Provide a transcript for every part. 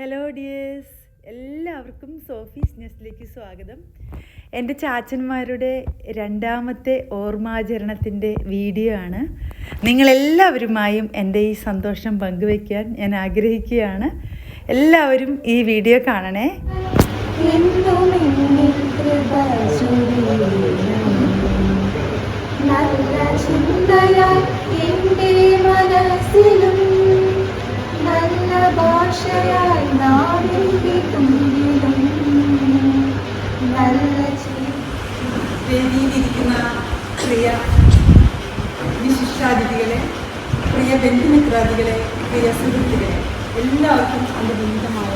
Hello dears എല്ലാവർക്കും Sophie's നെസ്റ്റിലേക്ക് സ്വാഗതം. എന്റെ ചാച്ചന്മാരുടെ രണ്ടാമത്തെ ഓർമാചരണത്തിന്റെ വീഡിയോ ആണ്. നിങ്ങളെല്ലാവരുമായും എന്റെ ഈ സന്തോഷം പങ്കുവയ്ക്കാൻ ഞാൻ ആഗ്രഹിക്കുകയാണ്. എല്ലാവരും ഈ വീഡിയോ കാണണേ. ചിന്തയാ എന്റെ മനസ്സിലും ഭാഷയാൽ നാടിന്റെ തുമ്പിലും നല്ല വേദിയിലിരിക്കുന്ന പ്രിയ വിശിഷ്ടാതിഥികളെ പ്രിയ ബന്ധുമിത്രാദികളെ പ്രിയ സുഹൃത്തുക്കളെ എല്ലാവർക്കും വിനീതമായ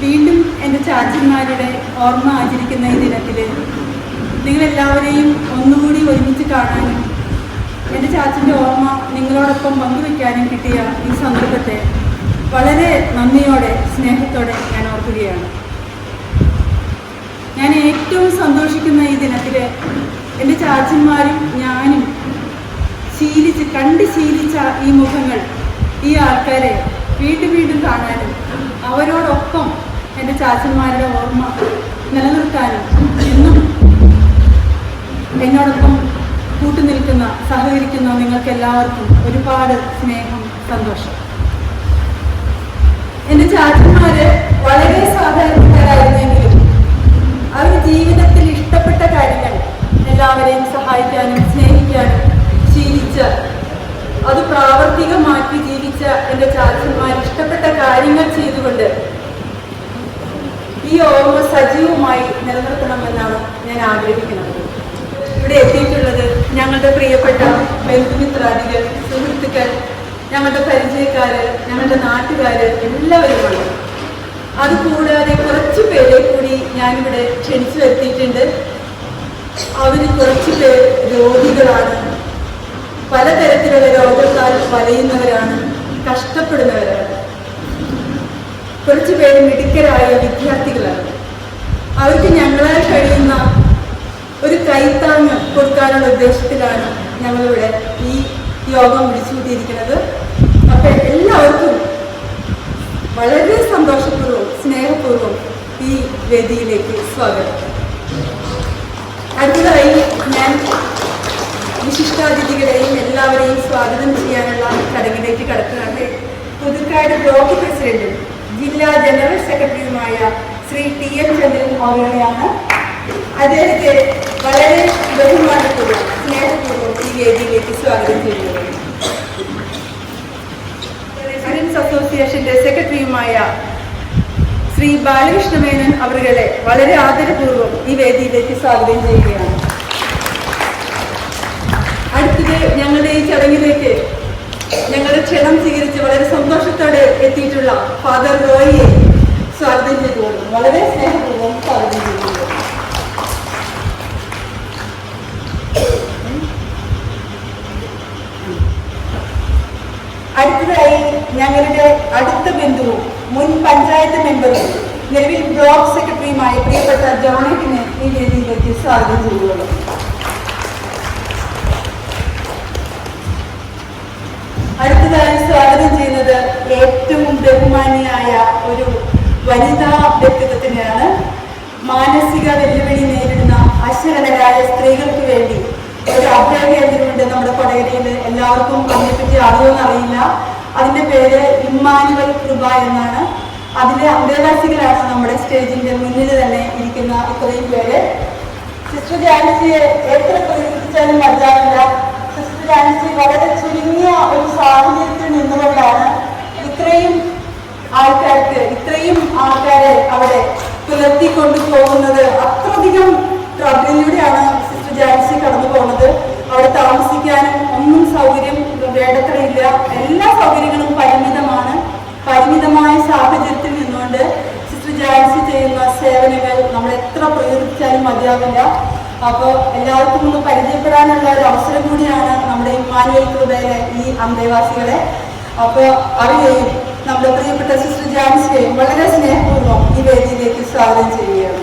വീണ്ടും എന്റെ ചാച്ചന്മാരുടെ ഓർമ്മ ആചരിക്കുന്ന ഈ ദിനത്തിൽ നിങ്ങളെല്ലാവരെയും ഒന്നുകൂടി ഒരുമിച്ച് കാണാനും എന്റെ ചാച്ചന്റെ ഓർമ്മ നിങ്ങളോടൊപ്പം പങ്കുവയ്ക്കാനും കിട്ടിയ ഈ സന്ദർഭത്തെ വളരെ നന്ദിയോടെ സ്നേഹത്തോടെ ഞാൻ ഓർക്കുകയാണ്. ഞാൻ ഏറ്റവും സന്തോഷിക്കുന്ന ഈ ദിനത്തിൽ എന്റെ ചാച്ചന്മാരും ഞാനും ശീലിച്ച് കണ്ട് ശീലിച്ച ഈ മുഖങ്ങൾ ഈ ആൾക്കാരെ വീണ്ടും വീണ്ടും കാണാനും അവരോടൊപ്പം എന്റെ ചാച്ചന്മാരുടെ ഓർമ്മ നിലനിർത്താനും എന്നും എന്നോടൊപ്പം കൂട്ടുനിൽക്കുന്ന സഹകരിക്കുന്ന നിങ്ങൾക്ക് എല്ലാവർക്കും ഒരുപാട് സ്നേഹം സന്തോഷം. എന്റെ ചാച്ചന്മാര് വളരെ സാധാരണക്കാരായിരുന്നെങ്കിലും അവർ ജീവിതത്തിൽ ഇഷ്ടപ്പെട്ട കാര്യങ്ങൾ എല്ലാവരെയും സഹായിക്കാനും സ്നേഹിക്കാനും ശീലിച്ച് അത് പ്രാവർത്തികമാക്കി ജീവിച്ച എന്റെ ചാച്ചന്മാർ ഇഷ്ടപ്പെട്ട കാര്യങ്ങൾ ചെയ്തുകൊണ്ട് ഈ ഓർമ്മ സജീവമായി നിലനിർത്തണമെന്നാണ് ഞാൻ ആഗ്രഹിക്കുന്നത്. ഇവിടെ എത്തിയിട്ടുള്ളത് ഞങ്ങളുടെ പ്രിയപ്പെട്ട ബന്ധുമിത്രാദികൾ സുഹൃത്തുക്കൾ ഞങ്ങളുടെ പരിചയക്കാര് ഞങ്ങളുടെ നാട്ടുകാര് എല്ലാവരുമാണ് അതുകൂടാതെ കുറച്ച് പേരെ കൂടി ഞാനിവിടെ ക്ഷണിച്ചു വരുത്തിയിട്ടുണ്ട്. അവർ കുറച്ച് പേർ രോഗികളാണ്. പലതരത്തിലുള്ള രോഗത്താൽ വലയുന്നവരാണ് കഷ്ടപ്പെടുന്നവരാണ്. കുറച്ച് പേര് മിടുക്കരായ വിദ്യാർത്ഥികളാണ്. അവർക്ക് ഞങ്ങളാൽ കഴിയുന്ന ഒരു കൈത്താങ്ങ് കൊടുക്കാനുള്ള ഉദ്ദേശത്തിലാണ് ഞങ്ങളിവിടെ ഈ യോഗം വിളിച്ചുകൂട്ടിയിരിക്കുന്നത്. അപ്പൊ എല്ലാവർക്കും വളരെ സന്തോഷപൂർവം സ്നേഹപൂർവം ഈ വേദിയിലേക്ക് സ്വാഗതം. അടുത്തതായി ഞാൻ വിശിഷ്ടാതിഥികളെയും എല്ലാവരെയും സ്വാഗതം ചെയ്യാനുള്ള ചടങ്ങിലേക്ക് കടക്കുകയാണ്. പുതുക്കാട് ബ്ലോക്ക് പ്രസിഡന്റും ജില്ലാ ജനറൽ സെക്രട്ടറിയുമായ ശ്രീ ടി എം ചന്ദ്രൻ മോഹനയാണ്. അദ്ദേഹത്തെ വളരെ ബഹുമാനത്തോടും സ്നേഹപൂർവം ഈ വേദിയിലേക്ക് സ്വാഗതം ചെയ്യുന്നു. റെസിഡൻസ് അസോസിയേഷന്റെ സെക്രട്ടറിയുമായ ശ്രീ ബാലകൃഷ്ണ മേനൻ അവരുടെ വളരെ ആദരപൂർവം ഈ വേദിയിലേക്ക് സ്വാഗതം ചെയ്യുകയാണ്. അടുത്തത് ഞങ്ങളുടെ ഈ ചടങ്ങിലേക്ക് ഞങ്ങളുടെ ക്ഷണം സ്വീകരിച്ച് വളരെ സന്തോഷത്തോടെ എത്തിയിട്ടുള്ള ഫാദർ റോയിയെ സ്വാഗതം ചെയ്തുകൊള്ളും വളരെ സ്നേഹപൂർവം സ്വാഗതം ചെയ്യുന്നു അടുത്തതായി ഞങ്ങളുടെ അടുത്ത ബന്ധുവും മുൻ പഞ്ചായത്ത് മെമ്പറും നിലവിൽ ബ്ലോക്ക് സെക്രട്ടറിയുമായ പ്രിയപ്പെട്ട ജോണറ്റിനെ ഈ വേദിയിലേക്ക് സ്വാഗതം ചെയ്തുകൊള്ളും അടുത്തതായി സ്വാഗതം ചെയ്യുന്നത് ഏറ്റവും ബഹുമാനിയായ ഒരു വനിതാ വ്യക്തിത്വത്തിനെയാണ്. മാനസിക വെല്ലുവിളി നേരിടുന്ന അശരണരായ സ്ത്രീകൾക്ക് വേണ്ടി ഒരു അഭയ കേന്ദ്രമുണ്ട് നമ്മുടെ കൊടകരയിൽ. എല്ലാവർക്കും അതിനെപ്പറ്റി അറിയുമെന്ന് അറിയില്ല. അതിന്റെ പേര് ഇമ്മാനുവൽ കൃപ എന്നാണ്. അതിലെ അന്തേവാസികളാണ് നമ്മുടെ സ്റ്റേജിന്റെ മുന്നിൽ തന്നെ ഇരിക്കുന്ന ഇത്രയും പേര്. സിസ്റ്റർ എത്ര പ്രകീർത്തിച്ചാലും മതിയാവില്ല. സിസ്റ്റർ വളരെ ചുരുങ്ങിയ ഒരു സാഹചര്യത്തിൽ നിന്നുകൊണ്ടാണ് ഇത്രയും ആൾക്കാർക്ക് ഇത്രയും ആൾക്കാരെ അവിടെ പുലർത്തിക്കൊണ്ടു പോകുന്നത്. അത്രയധികം ട്രബിലൂടെയാണ് സിസ്റ്റർ ജാൻസി കടന്നു പോകുന്നത്. അവിടെ താമസിക്കാനും ഒന്നും സൗകര്യം വേണ്ടത്രയില്ല. എല്ലാ സൗകര്യങ്ങളും പരിമിതമാണ്. പരിമിതമായ സാഹചര്യത്തിൽ നിന്നുകൊണ്ട് ജാൻസി ചെയ്യുന്ന സേവനങ്ങൾ നമ്മൾ എത്ര പ്രകീർത്തിച്ചാലും മതിയാവില്ല. അപ്പോൾ എല്ലാവർക്കും ഒന്ന് പരിചയപ്പെടാനുള്ള ഒരു അവസരം കൂടിയാണ് നമ്മുടെ ഇമ്മാനുവൽ കൃപയിലെ ഈ അന്തേവാസികളെ. അപ്പോൾ അവരെയും നമ്മുടെ പ്രിയപ്പെട്ട സിസ്റ്റർ ജാൻസിയെയും വളരെ സ്നേഹപൂർവം ഈ വേദിയിലേക്ക് സ്വാഗതം ചെയ്യുകയാണ്.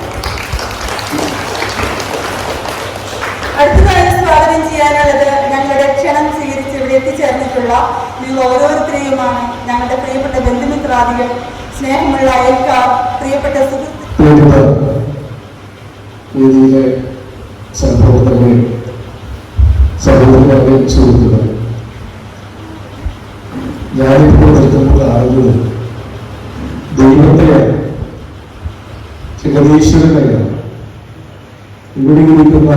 അടുത്തതായി സ്വാഗതം ചെയ്യാനുള്ളത് ഞങ്ങളുടെ ക്ഷണം സ്വീകരിച്ച് ഇവിടെ എത്തിച്ചേർന്നിട്ടുള്ള നിങ്ങൾ ഓരോരുത്തരെയുമാണ് ഞങ്ങളുടെ പ്രിയപ്പെട്ട ബന്ധുമിത്രാദികൾ. സ്നേഹമുള്ള പ്രിയപ്പെട്ട സുഹൃത്തുക്കളെ സഹോദരങ്ങളെ ഞാനിപ്പോൾ നിൽക്കുന്നത് ആളുകൾ ദൈവത്തെയാണ് ജഗതീശ്വരനെയാണ് ഇവിടെ ഇരിക്കുന്ന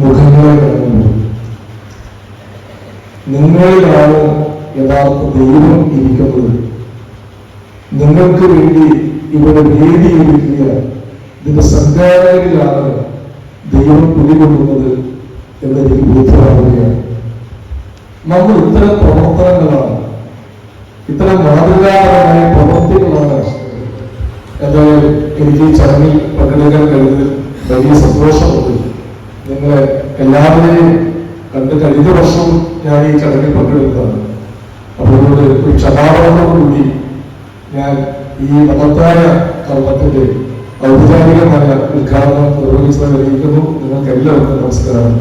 മുഖങ്ങളെ കാണുമ്പോൾ നിങ്ങളിലാണ് യഥാർത്ഥ ദൈവം ഇരിക്കുന്നത്. നിങ്ങൾക്ക് വേണ്ടി ഇവിടെ വേദി ഒരുക്കിയ ഇതിന്റെ സംഘാടകരിലാണ് ദൈവം കുടികൊള്ളുന്നത് എന്നെനിക്ക് ബോധ്യമാവുകയാണ് നമ്മൾ ഇത്തരം പ്രവർത്തനങ്ങളാണ് ഇത്തരം മാതൃകാപരമായ പ്രവർത്തികളാണ് എന്തായാലും എനിക്ക് ഈ ചടങ്ങിൽ പങ്കെടുക്കാൻ കഴിഞ്ഞതിൽ വലിയ സന്തോഷമുണ്ട്. നിങ്ങളെ എല്ലാവരെയും കണ്ട് കഴിഞ്ഞ വർഷം ഞാൻ ഈ ചടങ്ങിൽ പങ്കെടുത്തതാണ്. അപ്പോൾ ഒരു ഒരു ക്ഷമാപണത്തോടുകൂടി ഞാൻ ഈ മഹത്തായ കർമ്മത്തിന്റെ ഔപചാരികമായ ഉദ്ഘാടനം നിർവഹിച്ചത് അറിയിക്കുന്നു. നിങ്ങൾക്ക് എല്ലാവർക്കും നമസ്കാരം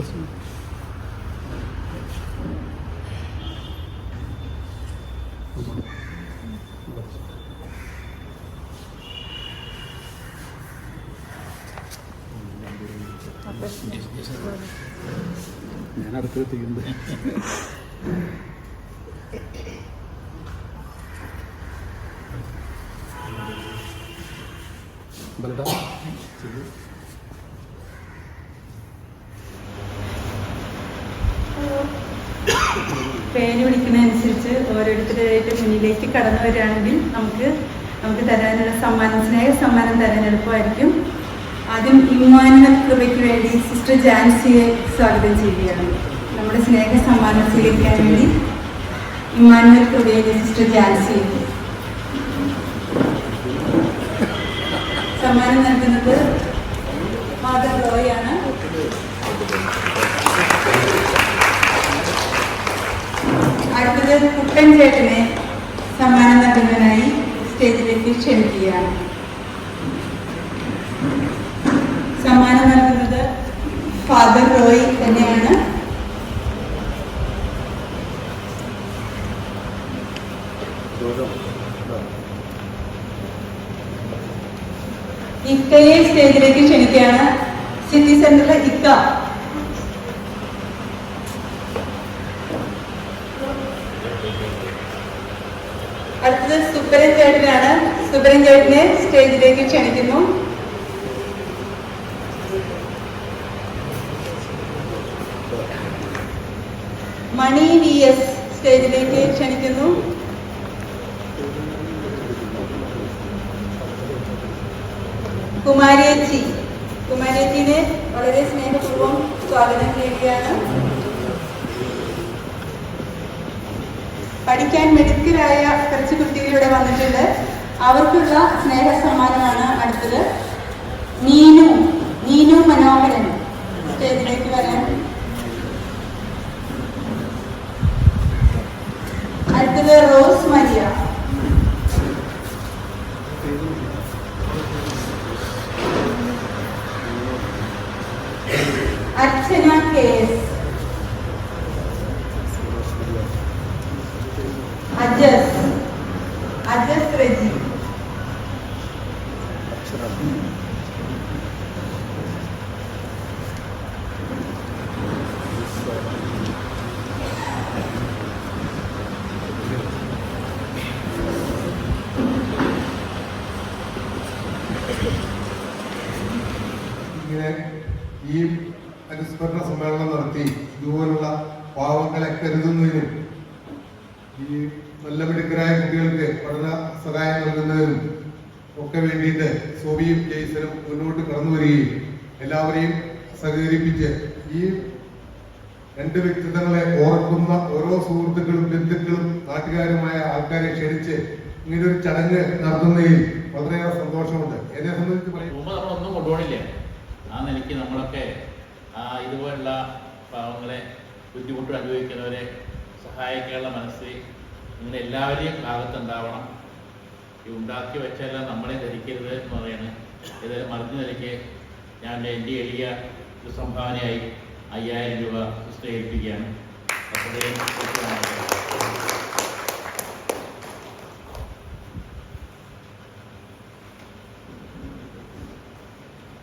ജയ് ഞാൻ അടുത്തെത്തിക്കുന്നത് ബലട്ടാ പേര് വിളിക്കുന്നതനുസരിച്ച് ഓരോരുത്തരായിട്ട് മുന്നിലേക്ക് കടന്നു വരികയാണെങ്കിൽ നമുക്ക് നമുക്ക് തരാനുള്ള സമ്മാനം സ്നേഹ സമ്മാനം തരാൻ എളുപ്പമായിരിക്കും. ആദ്യം ഇമ്മാനുവൽ കൃപയ്ക്ക് വേണ്ടി സിസ്റ്റർ ജാൻസിയെ സ്വാഗതം ചെയ്യുകയാണ്. നമ്മുടെ സ്നേഹ സമ്മാനം സ്വീകരിക്കാൻ വേണ്ടി ഇമ്മാനുവൽ കൃപയിലെ സിസ്റ്റർ ജാൻസി സമ്മാനം നൽകുന്നത് ഫാദർ റോയാണ് അടുത്തത് കുട്ടൻ ചേട്ടനെ സമ്മാനം നൽകുന്നതിനായി സ്റ്റേജിലേക്ക് ക്ഷണിക്കുകയാണ്. സമ്മാനം നൽകുന്നത് ഫാദർ റോയ് തന്നെയാണ്. ഇക്കയെ സ്റ്റേജിലേക്ക് ക്ഷണിക്കുകയാണ് സിറ്റി സെന്ററിലെ ഇക്ക. അടുത്തത് സുബ്രൻ ചേട്ടനാണ്. സുബ്രൻ ചേട്ടനെ സ്റ്റേജിലേക്ക് ക്ഷണിക്കുന്നു. മണി വി എസ് സ്റ്റേജിലേക്ക് ക്ഷണിക്കുന്നു. കുമാരിയച്ചി. കുമാരിയച്ചിനെ വളരെ സ്നേഹപൂർവം സ്വാഗതം ചെയ്യുകയാണ് പഠിക്കാൻ മിടുക്കരായ കുറച്ച് കുട്ടികളിവിടെ വന്നിട്ടുണ്ട്. അവർക്കുള്ള സ്നേഹ സമ്മാനമാണ് അടുത്തത്. നീനു നീനു മനോഹരൻ. സ്റ്റേജിലേക്ക് വരാൻ അടുത്തത് Rose Maria Archana K S Ajas Ajas Reji ഇങ്ങനെ ഈ അനുസ്മരണ സമ്മേളനം നടത്തി ഇതുപോലുള്ള പാവങ്ങളെ കരുതുന്നതിനും മിടുക്കരായ കുട്ടികൾക്ക് പഠന സഹായം നൽകുന്നതിനും ഒക്കെ വേണ്ടിയിട്ട് സോബിയും ജെയ്സനും മുന്നോട്ട് കടന്നു വരികയും എല്ലാവരെയും സഹകരിപ്പിച്ച് ഈ രണ്ട് വ്യക്തിത്വങ്ങളെ ഓർക്കുന്ന ഓരോ സുഹൃത്തുക്കളും ബന്ധുക്കളും നാട്ടുകാരുമായ ആൾക്കാരെ ക്ഷണിച്ച് ഇങ്ങനെ ഒരു ചടങ്ങ് നടത്തുന്നതിൽ വളരെയേറെ സന്തോഷമുണ്ട്. എന്നെ സംബന്ധിച്ച് പറയും മുമ്പ് നമ്മളൊന്നും കൊണ്ടുപോകണില്ല ആ നിലയ്ക്ക് നമ്മളൊക്കെ ആ ഇതുപോലുള്ള പാവങ്ങളെ ബുദ്ധിമുട്ട് അനുഭവിക്കുന്നവരെ സഹായിക്കാനുള്ള മനസ്സ് നിങ്ങൾ എല്ലാവരെയും ഭാഗത്തുണ്ടാവണം. ഈ ഉണ്ടാക്കി വെച്ചെല്ലാം നമ്മളെ ധരിക്കരുത് എന്ന് പറയുന്നത് ഏതായാലും മറിഞ്ഞ നിലയ്ക്ക് ഞാൻ എന്റെ എളിയ ഒരു സംഭാവനയായി അയ്യായിരം രൂപ ഏൽപ്പിക്കുകയാണ്.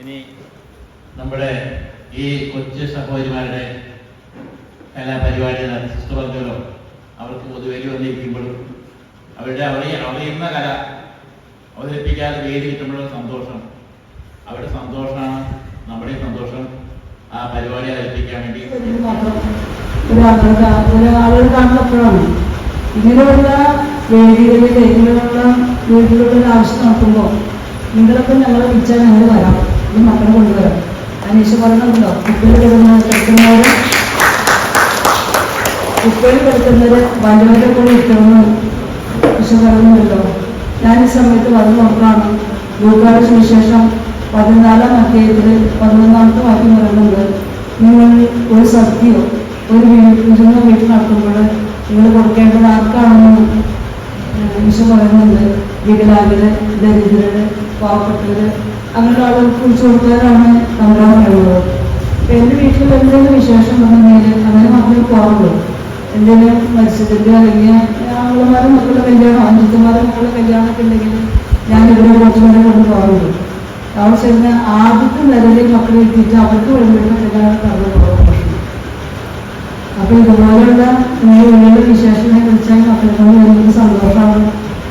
ഇനി നമ്മുടെ ഈ കൊച്ചു സഹോദരിമാരുടെ കലാപരിപാടി സിസ്റ്റർ പറഞ്ഞല്ലോ. അവർക്ക് പൊതുവേലി വന്നിരിക്കുമ്പോഴും അവരുടെ അവരെ അറിയുന്ന കല അവതരിപ്പിക്കാതെ വേദി കിട്ടുമ്പോഴുള്ള സന്തോഷം. അവരുടെ സന്തോഷമാണ് നമ്മുടെ സന്തോഷം ആ പരിപാടി അവതരിപ്പിക്കാൻ വേണ്ടി. ഇങ്ങനെയുള്ള വേദികളിൽ ഇങ്ങനെയുള്ള വീട്ടിലുള്ള ആവശ്യം നടത്തുമ്പോൾ നിങ്ങളൊക്കെ ഞങ്ങളെ വിളിച്ചാൽ ഞങ്ങൾ വരാം. ഈ മക്കളെ കൊണ്ടുവരാം. അനീഷ് പറഞ്ഞുണ്ടോ കുട്ടികളുടെ കുട്ടികൾ പഠിക്കുന്നത് വനോരെ കൂടി ഈശോ പറയുന്നുണ്ടല്ലോ ഞാൻ ഈ സമയത്ത് വന്ന് നോക്കാണ് ലൂക്കാട് സുവിശേഷം പതിനാലാം അധ്യായത്തിൽ പതിനൊന്നാമത്തെ വാക്യം പറയുന്നുണ്ട്. നിങ്ങൾ ഒരു സദ്യയോ ഒരു വിരുന്ന വീട്ടിൽ നടത്തുമ്പോൾ നിങ്ങൾ കൊടുക്കേണ്ടത് ആർക്കാണെന്ന് വിശ്വ പറയുന്നുണ്ട്. വികലാംഗര് ദരിദ്രര് പാവപ്പെട്ടവര് അങ്ങനെയുള്ള ആളുകൾക്ക് കുറിച്ച് കൊടുക്കാനാണ് നമ്മളാണ് പറയുന്നത്. എന്റെ വീട്ടിൽ എന്തെങ്കിലും വിശേഷം വന്നെങ്കിൽ അങ്ങനെ മാത്രമേ പോകാറുള്ളൂ. എന്തെങ്കിലും മത്സ്യത്തിന്റെ അല്ലെങ്കിൽ ആളുമാരും മക്കളുടെ കല്യാണം അഞ്ചുമാരും മക്കളുടെ കല്യാണമൊക്കെ ഉണ്ടെങ്കിൽ ഞാൻ ഇവിടെ കുറച്ചുകൂടെ കൊണ്ട് പോകാറുള്ളൂ അവിടെ ചെന്ന് ആദ്യത്തെ നിലയിൽ മക്കളെ എത്തിയിട്ട് അവർക്ക് വേണ്ടിയുള്ള കല്യാണം പോകാൻ പ്രശ്നം അപ്പൊ ഇതുപോലെയുള്ള നിങ്ങളുടെ വിശേഷങ്ങളെ കുറിച്ചാൽ മക്കളെ കൊണ്ട് സന്തോഷമാണ്.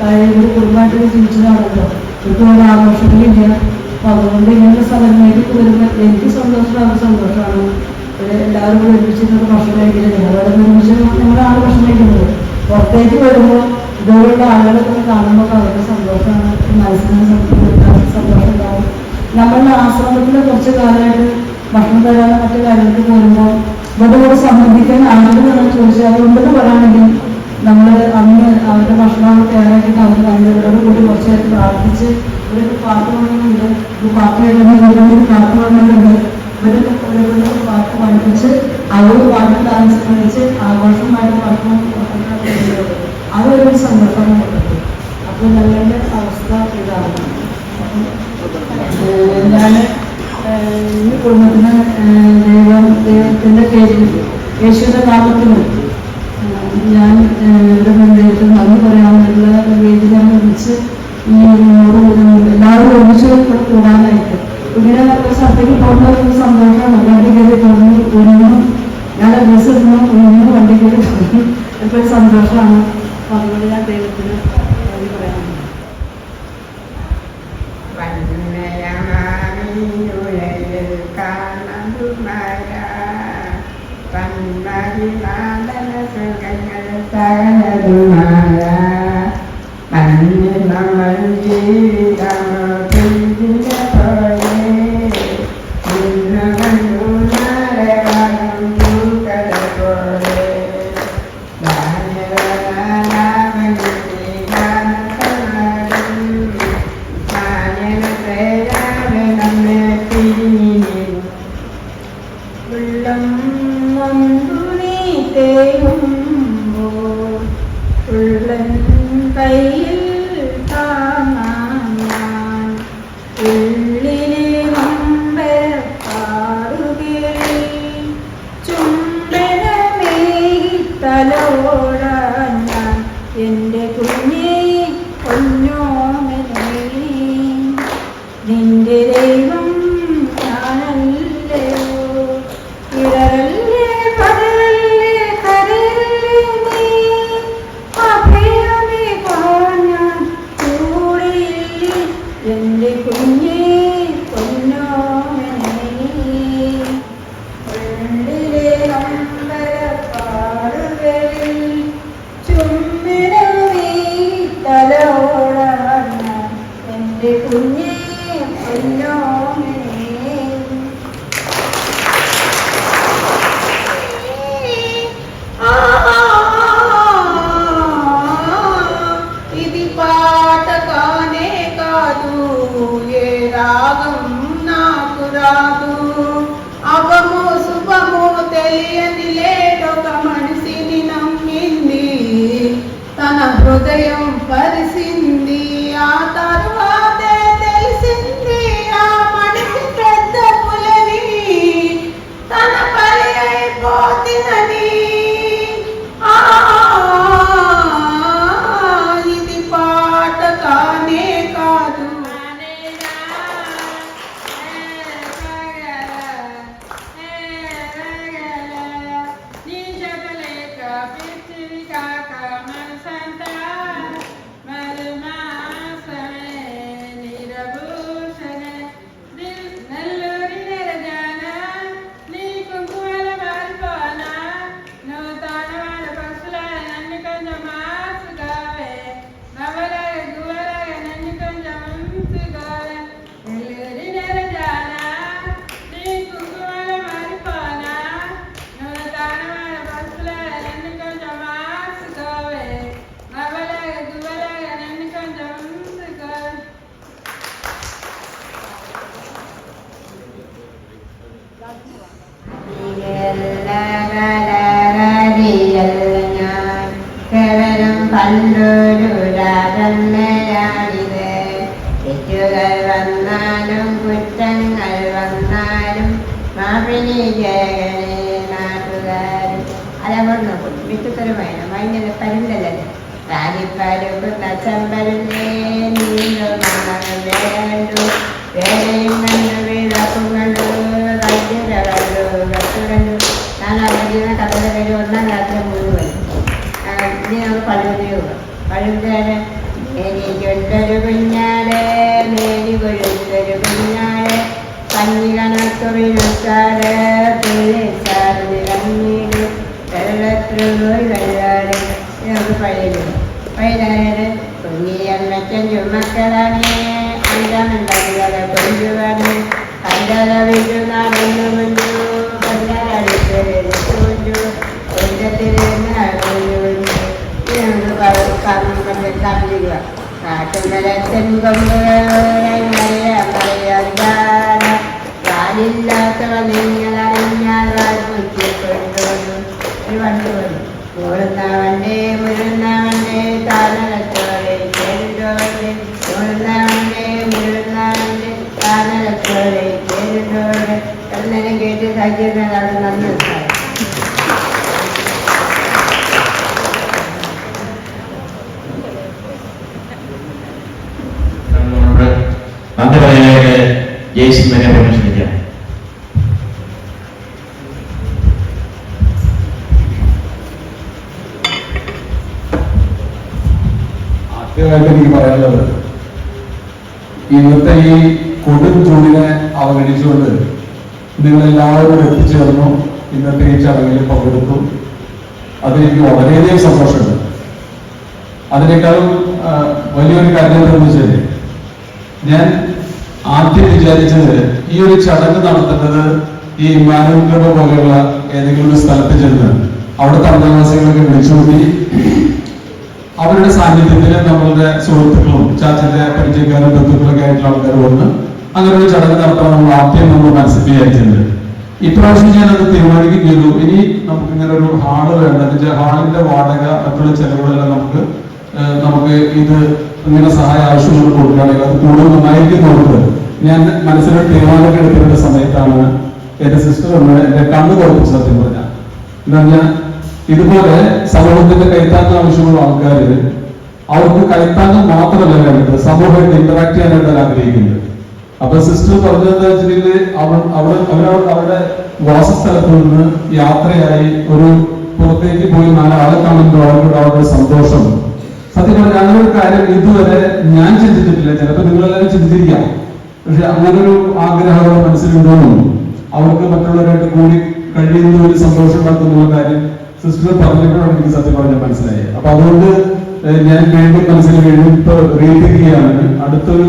കാര്യം ഒരു കുടുംബമായിട്ട് ജീവിച്ചതാണല്ലോ. ഇപ്പോൾ ഒരു ആഘോഷങ്ങളില്ല അപ്പൊ അതുകൊണ്ട് ഇങ്ങനെയുള്ള സ്ഥലങ്ങളിലേക്ക് വരുമ്പോൾ എനിക്ക് സന്തോഷം അവർക്ക് സന്തോഷമാണ്. ഒരു എല്ലാവരും കൂടെ ഒരുമിച്ചിരുന്ന് ഭക്ഷണം കഴിക്കുന്നത് ഞങ്ങളോട് ഒരുമിച്ച് നിങ്ങളാണ് ഭക്ഷണം കഴിക്കുന്നത്. പുറത്തേക്ക് വരുമ്പോൾ ഇതുപോലുള്ള ആളുകളൊക്കെ കാണുമ്പോൾ അവരുടെ സന്തോഷമാണ്. മനസ്സിന് സന്തോഷം ഉണ്ടാവും നമ്മളുടെ ആശ്രമത്തിൽ കുറച്ച് കാലമായിട്ട് ഭക്ഷണം തരാനും മറ്റു കാര്യങ്ങൾക്ക് പോരുമ്പോൾ ഇവിടെ കൂടെ സംബന്ധിക്കാൻ നമ്മൾ ചോദിച്ചാൽ അതുണ്ടെന്ന് പറയുകയാണെങ്കിൽ നമ്മൾ അന്ന് അവരുടെ ഭക്ഷണം തയ്യാറാക്കിയിട്ട് അവർ അവരോട് കൂടി കുറച്ച് പ്രാർത്ഥിച്ച് ഒരു പാട്ട് പാടുന്നുണ്ട് ഒരു പാട്ട് ഒരു പാട്ട് പാടുന്നുണ്ട് ഇവരൊക്കെ ഓരോരോ പാട്ട് പഠിപ്പിച്ച് അവർ പാട്ട് ഡാൻസ് കളിച്ച് ആഘോഷമായിട്ട് ഭക്ഷണം അതൊരു സന്ദർഭം കൊടുക്കുന്നത് അപ്പോൾ ഞങ്ങളുടെ അവസ്ഥ ഇതാണ്. ഞാൻ ഈ കുടുംബത്തിന് ദൈവം ദൈവത്തിന്റെ പേരിൽ യേശുവിന്റെ നാമത്തിന് ഞാൻ ഇവിടെ ദൈവത്തിന് നന്ദി പറയാമെന്നുള്ള വേദി ഞാൻ ഒരുമിച്ച് ഈ നൂറ് എല്ലാവരും ഒരുമിച്ച് കൂടാനായിട്ട്. ഇങ്ങനെ സ്ഥലത്തേക്ക് പോകുന്ന ഒരു സന്തോഷമാണ് വണ്ടി കയറി തോന്നി ഒരുങ്ങും ഞാൻ ഡ്രസ്സ് ഇടുന്നു ഒരുങ്ങും വണ്ടി കയറി തോന്നി എപ്പോഴും സന്തോഷമാണ്. അപ്പോൾ അതുകൊണ്ട് ഞാൻ ദൈവത്തിന് നന്ദി പറയാനുണ്ട് പരുന്തല്ലേ രാജിപ്പാടുക്കുന്ന ചമ്പരല്ലേ നീണ്ടു വേണ്ടു. വേലയും കണ്ടു വിളക്കുകളു വൈദ്യുതകളു കത്തുകണ്ടു നാലാം മതിയുടെ കഥകളിൽ ഒന്നാം ക്ലാസ്സിലെ മുഴുവൻ. ഇനി നമ്മൾ പഴുതിയോ പഴുതാൽ എനിക്കൊണ്ടൊരു കുഞ്ഞാട് മേനി കൊഴുത്തൊരു കുഞ്ഞാട്. കഞ്ഞി കണക്കൊറിച്ചാട് പിള്ളിച്ചാട് നിറഞ്ഞീട് വെള്ളത്തിലൂർ വെള്ളാട് നമുക്ക് പഴയത്. പഴയത് കുഞ്ഞിയമ്മച്ചൻ ചുമക്കളാണ് അഞ്ചാമുണ്ടാക്കിയാലെ കൊഞ്ചുവാണ് കണ്ടല വീട്ടു നടന്നു കണ്ടലടിച്ചു കുഞ്ഞു കൊഞ്ചത്തിലിരുന്ന് കുഞ്ഞു കണ്ടിരിക്കുക കാട്ടുന്നലച്ചൻ കൊണ്ടുകാലില്ലാത്തവ നിങ്ങൾ അറിഞ്ഞാൽ ഒരു വണ്ടി വന്നു മുഴുന്നവന്റെ മുഴുന്നവന്റെ താനലത്തോടെ ചേരുന്നോടെ മുഴുന്നവന്റെ മുഴുന്നവന്റെ താനലത്തോടെ ചേരുന്നോടെ കണ്ണനെ കേട്ട് സജ്ജനാണ് നന്ദി. ഇന്നത്തെ ഈ കൊടും ചൂടിനെ അവഗണിച്ചുകൊണ്ട് നിങ്ങളെല്ലാവരും എത്തിച്ചേർന്നു ഇന്നത്തെ ഈ ചടങ്ങിൽ പങ്കെടുത്തു. അതെനിക്ക് വളരെയധികം സന്തോഷമുണ്ട്. അതിനേക്കാളും വലിയൊരു കാര്യം എന്താണെന്ന് വെച്ചാൽ ഞാൻ ആദ്യം വിചാരിച്ചത് ഈ ഒരു ചടങ്ങ് നടത്തേണ്ടത് ഈ ഇമാനുവൽ ക്ലബ് പോലെയുള്ള ഏതെങ്കിലും ഒരു സ്ഥലത്ത് ചെന്ന് അവിടുത്തെ അന്തേവാസികളൊക്കെ വിളിച്ചുകൂട്ടി അവരുടെ സാന്നിധ്യത്തിൽ നമ്മളുടെ സുഹൃത്തുക്കളും ചാച്ചന്റെ പരിചയക്കാരും ബന്ധുക്കളൊക്കെ ആയിട്ടുള്ള ആൾക്കാർ വന്ന് അങ്ങനെ ഒരു ചടങ്ങ് നടത്താൻ നമ്മൾ ആദ്യം നമ്മൾ മനസ്സിൽ വിചാരിച്ചിട്ടുണ്ട്. ഇപ്രാവശ്യം ഞാനത് തീരുമാനിക്കുകയും ചെയ്തു. ഇനി നമുക്ക് ഇങ്ങനെ ഒരു ഹാൾ വേണ്ട. എന്ന് ഹാളിന്റെ വാടക മറ്റുള്ള ചെലവുകളെല്ലാം നമുക്ക് നമുക്ക് ഇത് ഇങ്ങനെ സഹായ ആവശ്യങ്ങൾ കൊടുക്കുകയാണെങ്കിൽ അത് കൂടുതൽ നന്നായിരിക്കും നമുക്ക് ഞാൻ മനസ്സിലൊരു തീരുമാനമൊക്കെ എടുക്കേണ്ട സമയത്താണ് എന്റെ സിസ്റ്റർ ഒന്ന് എന്റെ കണ്ണ് തുറപ്പിച്ചു സത്യം പറഞ്ഞ എന്താ പറഞ്ഞാൽ ഇതുപോലെ സമൂഹത്തിന്റെ കൈത്താങ്ങ് ആവശ്യമുള്ള ആൾക്കാർ അവർക്ക് കൈത്താങ്ങ് മാത്രമല്ല വേണ്ടത് സമൂഹമായിട്ട് ഇന്ററാക്ട് ചെയ്യാനായിട്ട് ആഗ്രഹിക്കുന്നത് അപ്പൊ സിസ്റ്റർ പറഞ്ഞത് വെച്ചിട്ടുണ്ടെങ്കിൽ അവൻ അവൾ അവരവർ അവരുടെ വാസസ്ഥലത്ത് നിന്ന് യാത്രയായി ഒരു പുറത്തേക്ക് പോയി നാലാളെ കാണുമ്പോൾ അവരുടെ അവരുടെ സന്തോഷം. സത്യം പറഞ്ഞാൽ അങ്ങനെ ഒരു കാര്യം ഇതുവരെ ഞാൻ ചിന്തിച്ചിട്ടില്ല. ചിലപ്പോൾ നിങ്ങളെല്ലാവരും ചിന്തിച്ചിരിക്കാം. പക്ഷെ അങ്ങനെ ഒരു ആഗ്രഹം അവരുടെ മനസ്സിലുണ്ടോന്നും അവർക്ക് മറ്റുള്ളവരായിട്ട് കൂടി കഴിയുന്ന ഒരു സന്തോഷം നടത്തുന്ന കാര്യം സിസ്റ്റർ പറഞ്ഞപ്പോഴാണ് എനിക്ക് സത്യം പറഞ്ഞാൽ മനസ്സിലായത്. അപ്പൊ അതുകൊണ്ട് ഞാൻ വീണ്ടും മനസ്സിൽ വീണ്ടും ഇപ്പൊ റീതിക്കുകയാണ് അടുത്തൊരു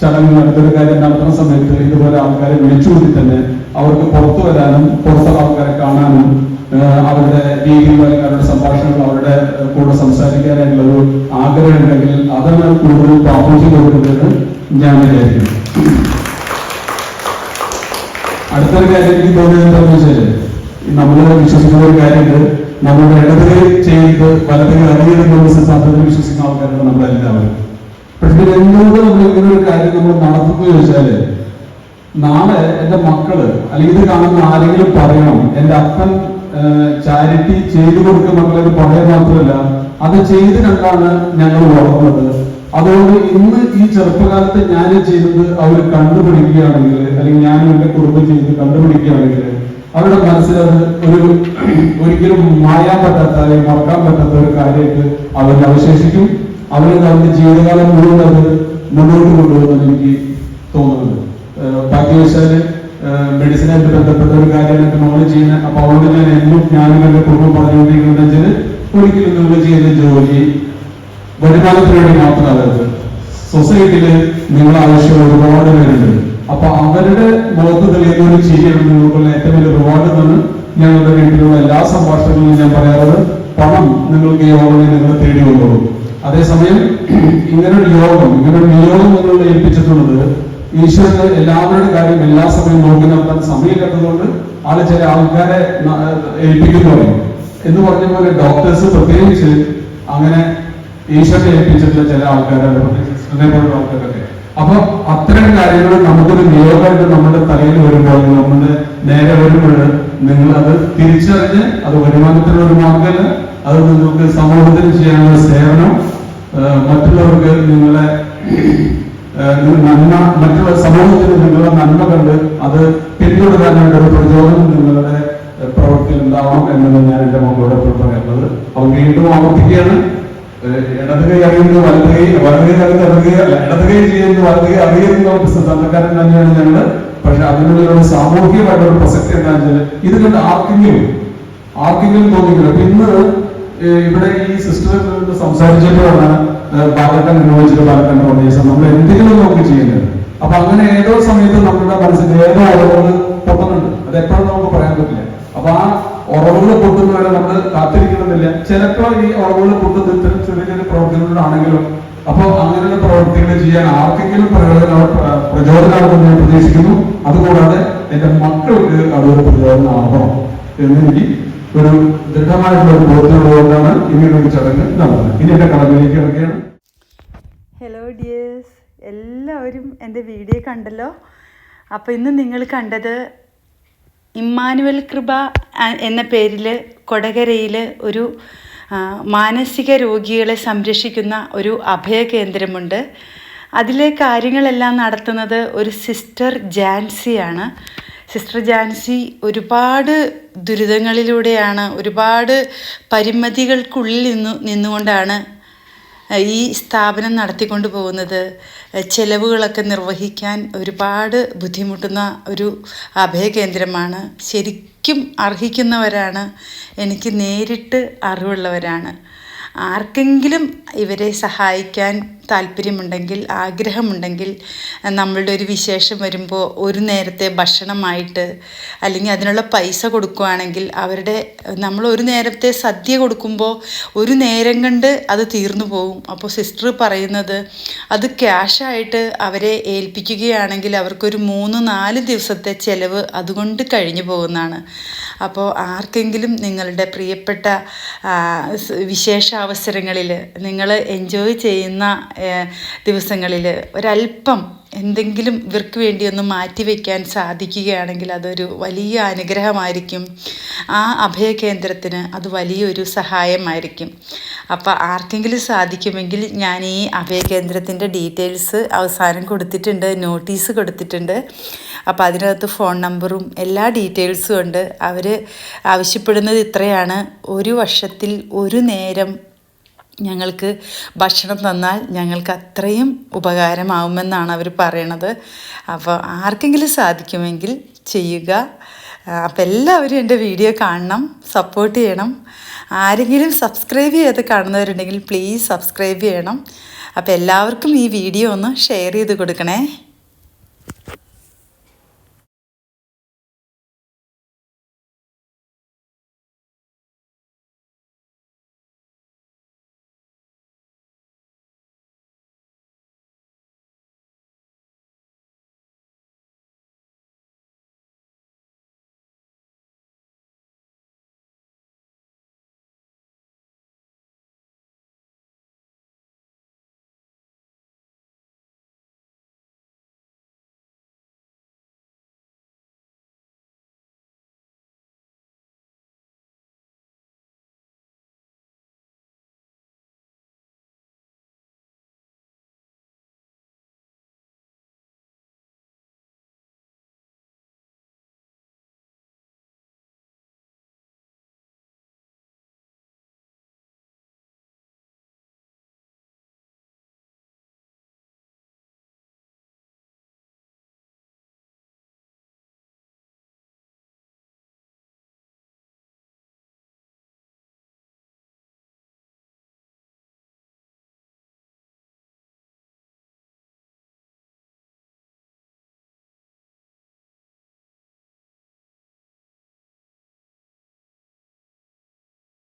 ചടങ്ങ് അടുത്തൊരു കാര്യം നടത്തുന്ന സമയത്ത് ഇതുപോലെ ആൾക്കാരെ വിളിച്ചുകൂടി തന്നെ അവർക്ക് പുറത്തു വരാനും പുറത്തുള്ള ആൾക്കാരെ കാണാനും അവരുടെ അല്ലെങ്കിൽ അവരുടെ സംഭാഷണങ്ങൾ അവരുടെ കൂടെ സംസാരിക്കാനായിട്ടുള്ള ഒരു ആഗ്രഹം ഉണ്ടെങ്കിൽ അതാണ് കൂടുതൽ പ്രാമുഖ്യം കൊടുക്കുന്നതെന്ന് ഞാൻ വിചാരിക്കുന്നു. അടുത്തൊരു കാര്യം എനിക്ക് തോന്നിയത് എന്താണെന്ന് വെച്ചാൽ നമ്മൾ വിശ്വസിക്കുന്ന ഒരു കാര്യമുണ്ട്. നമ്മുടെ ഇടതുകൈ ചെയ്ത് വലതുകൈ അറിയരുതെന്ന സാധ്യത വിശ്വസിക്കുന്ന ആൾക്കാരാണ് നമ്മളെല്ലാവരും. പക്ഷെ എന്തുകൊണ്ട് നമ്മൾ ഇങ്ങനെ ഒരു കാര്യം നമ്മൾ നടത്തുന്നു ചോദിച്ചാൽ നാളെ എന്റെ മക്കൾ അല്ലെങ്കിൽ ഇത് കാണുന്ന ആരെങ്കിലും പറയണം എന്റെ അപ്പൻ ചാരിറ്റി ചെയ്തു കൊടുക്കുന്ന മക്കളെ പറയാൻ മാത്രമല്ല അത് ചെയ്ത് കണ്ടാണ് ഞങ്ങൾ വളർന്നത്. അതുകൊണ്ട് ഇന്ന് ഈ ചെറുപ്പകാലത്ത് ഞാൻ ചെയ്തത് അവർ കണ്ടുപിടിക്കുകയാണെങ്കിൽ അല്ലെങ്കിൽ ഞാനും എന്റെ കുടുംബം ചെയ്ത് കണ്ടുപിടിക്കുകയാണെങ്കിൽ അവരുടെ മനസ്സിൽ അത് ഒരു ഒരിക്കലും മായാൻ പറ്റാത്ത അല്ലെങ്കിൽ മറക്കാൻ പറ്റാത്ത ഒരു കാര്യമായിട്ട് അവരിൽ അവശേഷിക്കും. അവരെ അവരുടെ ജീവിതകാലം മുഴുവൻ അത് മുന്നോട്ട് കൊണ്ടുപോകുമെന്ന് എനിക്ക് തോന്നുന്നത് ബാക്കി ഭാഗ്യവശാൽ മെഡിസിനായിട്ട് ബന്ധപ്പെട്ട ഒരു കാര്യമാണ് എന്റെ മകൾ ചെയ്യുന്നത്. അപ്പൊ അവിടെ ഞാൻ എന്നും ഞാനും എന്റെ കുടുംബം പറഞ്ഞുകൊണ്ടിരിക്കുന്നത് ഒരിക്കലും നിങ്ങൾ ചെയ്യുന്ന ജോലി വരുമാനത്തിന് വേണ്ടി മാത്രമല്ല സൊസൈറ്റിയിൽ നിങ്ങളെ ആവശ്യം ഒരുപാട് പേരുണ്ട്. അപ്പൊ അവരുടെ മുഖത്ത് തെളിയുന്ന ഒരു ചിരിയാണ് നിങ്ങൾക്കുള്ള ഏറ്റവും വലിയ റിവാർഡ് എന്നാണ് ഞങ്ങളുടെ വീട്ടിലുള്ള എല്ലാ സംഭാഷണങ്ങളും ഞാൻ പറയാറുള്ളത്. പണം നിങ്ങൾക്ക് യോഗം നിങ്ങൾ തേടി കൊണ്ടുപോകും. അതേസമയം ഇങ്ങനൊരു യോഗം ഇങ്ങനൊരു നിയോഗം നിങ്ങൾ ഏൽപ്പിച്ചിട്ടുള്ളത് ഈശ്വരന് എല്ലാവരുടെ കാര്യം എല്ലാ സമയവും നോക്കി നടത്താൻ സമയമില്ലാത്തതുകൊണ്ട് ആൾ ചില ആൾക്കാരെ ഏൽപ്പിക്കുന്നു എന്ന് പറഞ്ഞ പോലെ ഡോക്ടേഴ്സ് പ്രത്യേകിച്ച് അങ്ങനെ ഈശ്വരനെ ഏൽപ്പിച്ചിട്ടുള്ള ചില ആൾക്കാരെ പ്രത്യേകിച്ച് ആൾക്കാരൊക്കെ. അപ്പൊ അത്തരം കാര്യങ്ങൾ നമുക്കൊരു നിയോഗമായിട്ട് നമ്മുടെ തലയിൽ വരുമ്പോൾ നമ്മുടെ നേരെ വരുമ്പോൾ നിങ്ങൾ അത് തിരിച്ചറിഞ്ഞ് അത് വരുമാനത്തിനുള്ള ഒരു മാർഗമല്ല. അത് നിങ്ങൾക്ക് സമൂഹത്തിന് ചെയ്യാനുള്ള സേവനം. മറ്റുള്ളവർക്ക് നിങ്ങളെ നന്മ മറ്റുള്ള സമൂഹത്തിന് നിങ്ങളുടെ നന്മ കണ്ട് അത് പിന്തുടരാനായിട്ട് ഒരു പ്രചോദനം നിങ്ങളുടെ പ്രവൃത്തിയിൽ ഉണ്ടാവണം എന്നാണ് ഞാൻ എന്റെ മക്കളോട് പറയുന്നത് അപ്പൊ വീണ്ടും ആവർത്തിക്കുകയാണ്. ഇടത് കൈ അറിയുന്നത് വലത് കൈ വലത് കൈ അറിയുന്നത് ഇടത് കൈ അല്ല ഇടത് കൈ ചെയ്യുന്നത് വലത് കൈ അറിയുന്ന സിദ്ധാന്തക്കാരൻ തന്നെയാണ് ഞങ്ങൾ. പക്ഷെ അതിനുള്ളിലുള്ള സാമൂഹികമായിട്ടുള്ള പ്രസക്തി എന്താണെന്ന് വെച്ചാൽ ഇത് കണ്ട് ആർക്കെങ്കിലും ആർക്കെങ്കിലും തോന്നിക്കില്ല ഇന്ന് ഇവിടെ ഈ സിസ്റ്റർ സംസാരിച്ചപ്പോഴാണ് ബാലക്കൻ അനുഭവിച്ചിട്ട് ബാലക്കൻ ഫൗണ്ടേഷൻ നമ്മൾ എന്തെങ്കിലും നമുക്ക് ചെയ്യുന്നത് അപ്പൊ അങ്ങനെ ഏതോ സമയത്ത് നമ്മുടെ മനസ്സിൽ ഏതോ ഉറവുകൾ പൊട്ടുന്നുണ്ട്. അത് എപ്പോഴും നമുക്ക് പറയാൻ പറ്റില്ല. അപ്പൊ ആ ഉറവുകൾ പൊട്ടുന്നവരെ നമ്മൾ കാത്തിരിക്കണമെന്നില്ല. ചിലപ്പോൾ ഈ ഉറവുകൾ പൊട്ടുന്ന ഇത്തരം ചെറിയ ചെറിയ പ്രവർത്തനങ്ങളാണെങ്കിലും അപ്പൊ അങ്ങനെയുള്ള പ്രവർത്തികൾ ചെയ്യാൻ ആർക്കെങ്കിലും പ്രയോജന പ്രചോദനമാകുമെന്ന് ഞാൻ പ്രതീക്ഷിക്കുന്നു. അതുകൂടാതെ എന്റെ മക്കൾക്ക് അതൊരു പ്രചോദനമാകണം എന്നെനിക്ക് ഒരു ദൃഢമായിട്ടുള്ള ഒരു ബോധ്യമുള്ളതുകൊണ്ടാണ് ഇങ്ങനെ ഒരു ചടങ്ങ് നടന്നത്. ഇനി എന്റെ കടമയിലേക്ക് ഇറക്കുകയാണ് ഹലോ ഡിയേഴ്സ് എല്ലാവരും എന്റെ വീഡിയോ കണ്ടല്ലോ? അപ്പോൾ ഇന്ന് നിങ്ങൾ കണ്ടത് ഇമ്മാനുവൽ കൃപ എന്ന പേരിൽ കൊടകരയിൽ ഒരു മാനസിക രോഗികളെ സംരക്ഷിക്കുന്ന ഒരു അഭയ കേന്ദ്രമുണ്ട്. അതിലെ കാര്യങ്ങളെല്ലാം നടത്തുന്നത് ഒരു സിസ്റ്റർ ജാൻസിയാണ് സിസ്റ്റർ ജാൻസി ഒരുപാട് ദുരിതങ്ങളിലൂടെയാണ് ഒരുപാട് പരിമിതികൾക്കുള്ളിൽ നിന്നു നിന്നുകൊണ്ടാണ് ഈ സ്ഥാപനം നടത്തിക്കൊണ്ട് പോകുന്നത് ചെലവുകളൊക്കെ നിർവഹിക്കാൻ ഒരുപാട് ബുദ്ധിമുട്ടുന്ന ഒരു അഭയകേന്ദ്രമാണ് ശരിക്കും അർഹിക്കുന്നവരാണ് എനിക്ക് നേരിട്ട് അറിവുള്ളവരാണ്. ആർക്കെങ്കിലും ഇവരെ സഹായിക്കാൻ താല്പര്യമുണ്ടെങ്കിൽ ആഗ്രഹമുണ്ടെങ്കിൽ നമ്മളുടെ ഒരു വിശേഷം വരുമ്പോൾ ഒരു നേരത്തെ ഭക്ഷണമായിട്ട് അല്ലെങ്കിൽ അതിനുള്ള പൈസ കൊടുക്കുകയാണെങ്കിൽ അവരുടെ നമ്മൾ ഒരു നേരത്തെ സദ്യ കൊടുക്കുമ്പോൾ ഒരു നേരം കണ്ട് അത് തീർന്നു പോകും അപ്പോൾ സിസ്റ്റർ പറയുന്നത് അത് ക്യാഷായിട്ട് അവരെ ഏൽപ്പിക്കുകയാണെങ്കിൽ അവർക്കൊരു മൂന്ന് നാല് ദിവസത്തെ ചിലവ് അതുകൊണ്ട് കഴിഞ്ഞു പോകുന്നതാണ്. അപ്പോൾ ആർക്കെങ്കിലും നിങ്ങളുടെ പ്രിയപ്പെട്ട വിശേഷ അവസരങ്ങളിൽ നിങ്ങൾ എൻജോയ് ചെയ്യുന്ന ദിവസങ്ങളിൽ ഒരല്പം എന്തെങ്കിലും ഇവർക്ക് വേണ്ടി ഒന്ന് മാറ്റി സാധിക്കുകയാണെങ്കിൽ അതൊരു വലിയ അനുഗ്രഹമായിരിക്കും. ആ അഭയകേന്ദ്രത്തിന് അത് വലിയൊരു സഹായമായിരിക്കും. അപ്പോൾ ആർക്കെങ്കിലും സാധിക്കുമെങ്കിൽ ഞാൻ ഈ അഭയകേന്ദ്രത്തിന്റെ ഡീറ്റെയിൽസ് അവസാനം കൊടുത്തിട്ടുണ്ട് നോട്ടീസ് കൊടുത്തിട്ടുണ്ട്. അപ്പോൾ അതിനകത്ത് ഫോൺ നമ്പറും എല്ലാ ഡീറ്റെയിൽസും ഉണ്ട്. അവർ ആവശ്യപ്പെടുന്നത് ഇത്രയാണ്. ഒരു വർഷത്തിൽ ഒരു നേരം ഞങ്ങൾക്ക് ഭക്ഷണം തന്നാൽ ഞങ്ങൾക്ക് അത്രയും ഉപകാരമാവുമെന്നാണ് അവർ പറയണത്. അപ്പോൾ ആർക്കെങ്കിലും സാധിക്കുമെങ്കിൽ ചെയ്യുക. അപ്പം എല്ലാവരും എന്റെ വീഡിയോ കാണണം സപ്പോർട്ട് ചെയ്യണം. ആരെങ്കിലും സബ്സ്ക്രൈബ് ചെയ്ത് കാണുന്നവരുണ്ടെങ്കിൽ പ്ലീസ് സബ്സ്ക്രൈബ് ചെയ്യണം. അപ്പോൾ എല്ലാവർക്കും ഈ വീഡിയോ ഒന്ന് ഷെയർ ചെയ്ത് കൊടുക്കണേ.